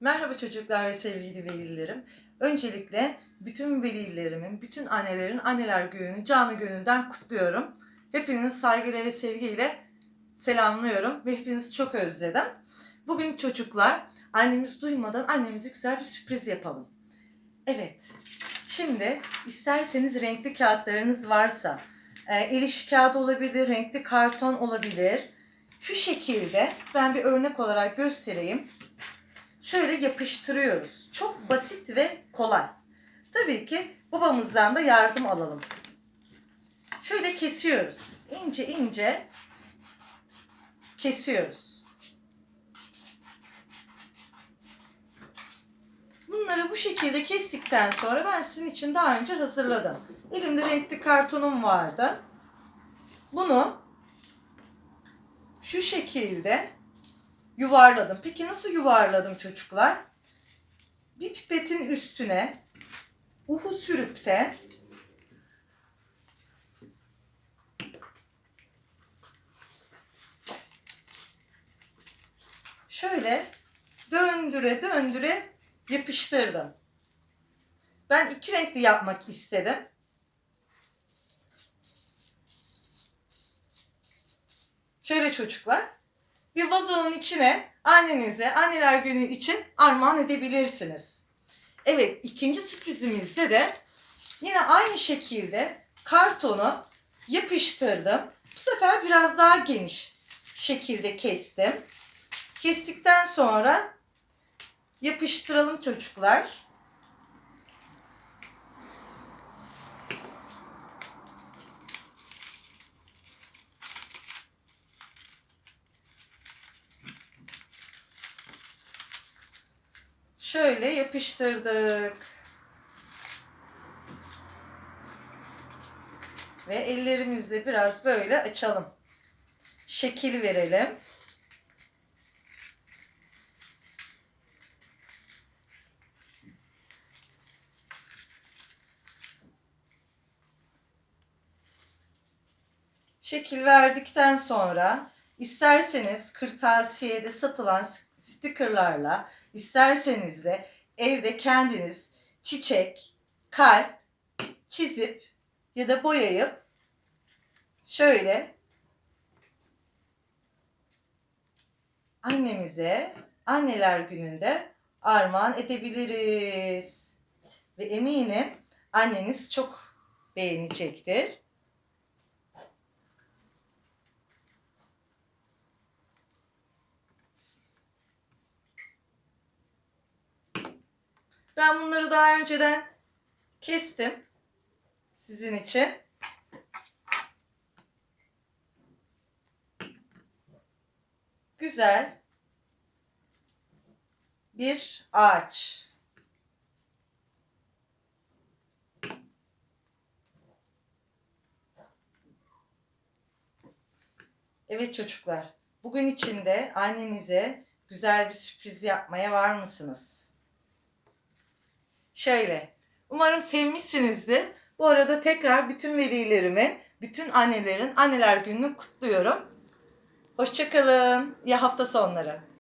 Merhaba çocuklar ve sevgili velilerim. Öncelikle bütün velilerimin, bütün annelerin anneler gününü canı gönülden kutluyorum. Hepinizi saygıyla ve sevgiyle selamlıyorum ve hepinizi çok özledim. Bugün çocuklar annemiz duymadan annemize güzel bir sürpriz yapalım. Evet, şimdi isterseniz renkli kağıtlarınız varsa, el işi kağıdı olabilir, renkli karton olabilir. Şu şekilde ben bir örnek olarak göstereyim şöyle yapıştırıyoruz. Çok basit ve kolay. Tabii ki babamızdan da yardım alalım. Şöyle kesiyoruz. İnce ince kesiyoruz. Bunları bu şekilde kestikten sonra ben sizin için daha önce hazırladım. Elimde renkli kartonum vardı. Bunu şu şekilde yuvarladım. Peki nasıl yuvarladım çocuklar? Bir pipetin üstüne uhu sürüp de şöyle döndüre döndüre yapıştırdım. Ben iki renkli yapmak istedim. Şöyle çocuklar bir vazonun içine annenize anneler günü için armağan edebilirsiniz. Evet ikinci sürprizimizde de yine aynı şekilde kartonu yapıştırdım. Bu sefer biraz daha geniş şekilde kestim. Kestikten sonra yapıştıralım çocuklar. Şöyle yapıştırdık. Ve ellerimizle biraz böyle açalım. Şekil verelim. Şekil verdikten sonra isterseniz kırtasiyede satılan stikerlerle isterseniz de evde kendiniz çiçek, kalp çizip ya da boyayıp şöyle annemize anneler gününde armağan edebiliriz. Ve eminim anneniz çok beğenecektir. Ben bunları daha önceden kestim sizin için. Güzel bir ağaç. Evet çocuklar, bugün içinde annenize güzel bir sürpriz yapmaya var mısınız? Şöyle, umarım sevmişsinizdir. Bu arada tekrar bütün velilerimi, bütün annelerin anneler gününü kutluyorum. Hoşçakalın. İyi hafta sonları.